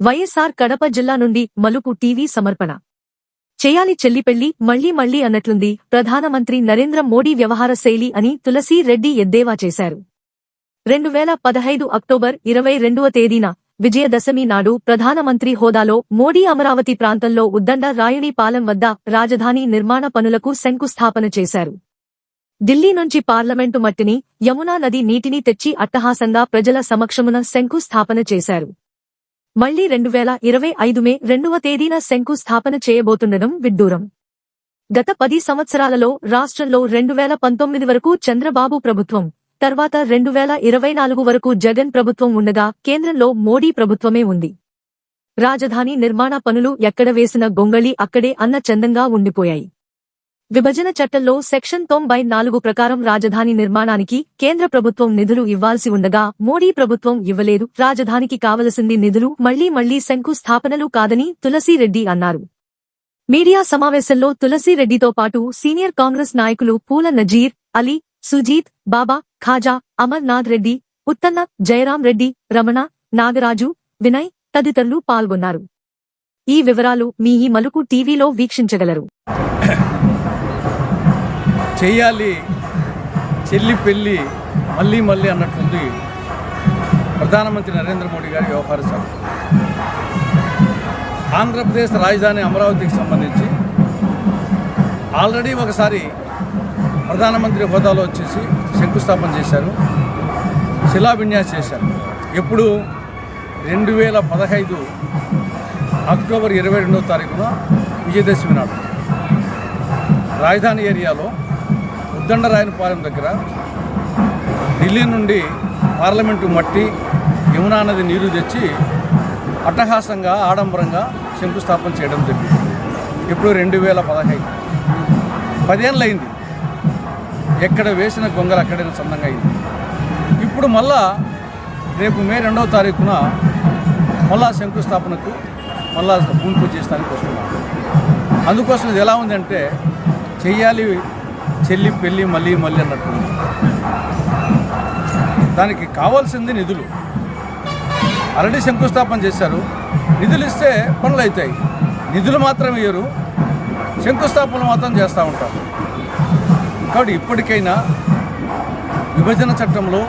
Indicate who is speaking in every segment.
Speaker 1: వైఎస్ఆర్ కడప జిల్లా నుండి మలుపు టీవీ సమర్పణ. చేయాలి చెల్లిపెళ్ళి మళ్ళీ మళ్ళీ అన్నట్లుంది ప్రధానమంత్రి నరేంద్ర మోడీ వ్యవహార శైలి అని తులసీ రెడ్డి ఎద్దేవా చేశారు. రెండు వేల పదహైదు అక్టోబర్ ఇరవై రెండవ తేదీన విజయదశమి నాడు ప్రధానమంత్రి హోదాలో మోడీ అమరావతి ప్రాంతంలో ఉద్దండ రాయునిపాలెం వద్ద రాజధాని నిర్మాణ పనులకు శంకుస్థాపన చేశారు. ఢిల్లీ నుంచి పార్లమెంటు మట్టిని యమునా నది నీటిని తెచ్చి అట్టహాసంగా ప్రజల సమక్షమున శంకుస్థాపన చేశారు. మళ్ళీ రెండు వేల ఇరవై ఐదు మే రెండవ తేదీన శంకుస్థాపన చేయబోతుండడం విడ్డూరం. గత పది సంవత్సరాలలో రాష్ట్రంలో రెండు వేల పంతొమ్మిది వరకు చంద్రబాబు ప్రభుత్వం తర్వాత రెండు వేల ఇరవై నాలుగు వరకు జగన్ ప్రభుత్వం ఉండగా కేంద్రంలో మోడీ ప్రభుత్వమే ఉంది. రాజధాని నిర్మాణ పనులు ఎక్కడ వేసిన గొంగళి అక్కడే అన్న చందంగా ఉండిపోయాయి. విభజన చట్టంలో సెక్షన్ తొంభై నాలుగు ప్రకారం రాజధాని నిర్మాణానికి కేంద్ర ప్రభుత్వం నిధులు ఇవ్వాల్సి ఉండగా మోడీ ప్రభుత్వం ఇవ్వలేదు. రాజధానికి కావలసింది నిధులు మళ్ళీ మళ్ళీ శంకుస్థాపనలు కాదని తులసిరెడ్డి అన్నారు. మీడియా సమావేశంలో తులసిరెడ్డితో పాటు సీనియర్ కాంగ్రెస్ నాయకులు పూల నజీర్ అలీ సుజీత్ బాబా ఖాజా అమర్నాథ్ రెడ్డి ఉత్తన్న జయరాం రెడ్డి రమణ నాగరాజు వినయ్ తదితరులు పాల్గొన్నారు. ఈ వివరాలు మీ ఈ మలుకు టీవీలో వీక్షించగలరు.
Speaker 2: చేయాలి చెల్లి పెళ్ళి మళ్ళీ మళ్ళీ అన్నట్లుంది ప్రధానమంత్రి నరేంద్ర మోడీ గారి వ్యవహార సభ. ఆంధ్రప్రదేశ్ రాజధాని అమరావతికి సంబంధించి ఆల్రెడీ ఒకసారి ప్రధానమంత్రి హోదాలో వచ్చేసి శంకుస్థాపన చేశారు శిలావిన్యాసం చేశారు. ఎప్పుడు రెండు వేల పదహైదు అక్టోబర్ ఇరవై రెండవ తారీఖున విజయదశమి నాడు రాజధాని ఏరియాలో ఉద్దండరాయనపాలెం దగ్గర ఢిల్లీ నుండి పార్లమెంటు మట్టి యమునా నది నీరు తెచ్చి అట్టహాసంగా ఆడంబరంగా శంకుస్థాపన చేయడం జరిగింది. ఇప్పుడు రెండు వేల పదహైదు. పదేళ్ళు అయింది ఎక్కడ వేసిన గొంగలు అక్కడైనా సొంతంగా అయింది. ఇప్పుడు మళ్ళా రేపు మే రెండవ తారీఖున మళ్ళా శంకుస్థాపనకు మళ్ళా భూమి పూజ చేసడానికి వస్తున్నాం. అందుకోసం ఇది ఎలా ఉందంటే చెయ్యాలి చెల్లి పెళ్ళి మళ్ళీ మళ్ళీ అన్నట్టుంది దానికి కావాల్సింది నిధులు. ఆల్రెడీ శంకుస్థాపన చేశారు. నిధులు ఇస్తే పనులు అవుతాయి. నిధులు మాత్రం ఇయ్యరు. శంకుస్థాపన మాత్రం చేస్తూ ఉంటారు. కాబట్టి ఇప్పటికైనా విభజన చట్టంలో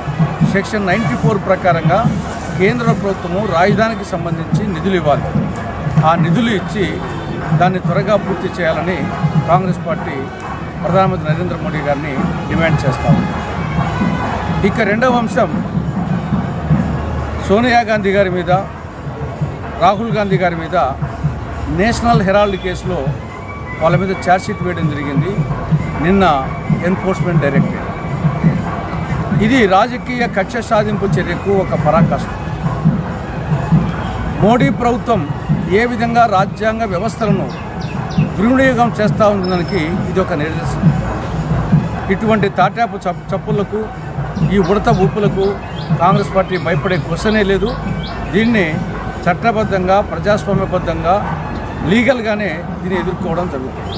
Speaker 2: సెక్షన్ నైంటీ ఫోర్ ప్రకారంగా కేంద్ర ప్రభుత్వము రాజధానికి సంబంధించి నిధులు ఇవ్వాలి. ఆ నిధులు ఇచ్చి దాన్ని త్వరగా పూర్తి చేయాలని కాంగ్రెస్ పార్టీ ప్రధానమంత్రి నరేంద్ర మోడీ గారిని డిమాండ్ చేస్తా ఇక రెండవ అంశం సోనియా గాంధీ గారి మీద రాహుల్ గాంధీ గారి మీద నేషనల్ హెరాల్డ్ కేసులో వాళ్ళ మీద ఛార్జ్షీట్ వేయడం జరిగింది. నిన్న ఎన్ఫోర్స్మెంట్ డైరెక్టరేట్. ఇది రాజకీయ కక్ష సాధింపు చర్యకు ఒక పరాకాష్ట. మోడీ ప్రభుత్వం ఏ విధంగా రాజ్యాంగ వ్యవస్థలను దుర్వినియోగం చేస్తూ ఉన్నదానికి ఇది ఒక నిదర్శనం. ఇటువంటి తాటాపు చప్పులకు ఈ ఉడత ఊపులకు కాంగ్రెస్ పార్టీ భయపడే క్వశ్చనే లేదు. దీన్ని చట్టబద్ధంగా ప్రజాస్వామ్యబద్ధంగా లీగల్గానే దీన్ని ఎదుర్కోవడం జరుగుతుంది.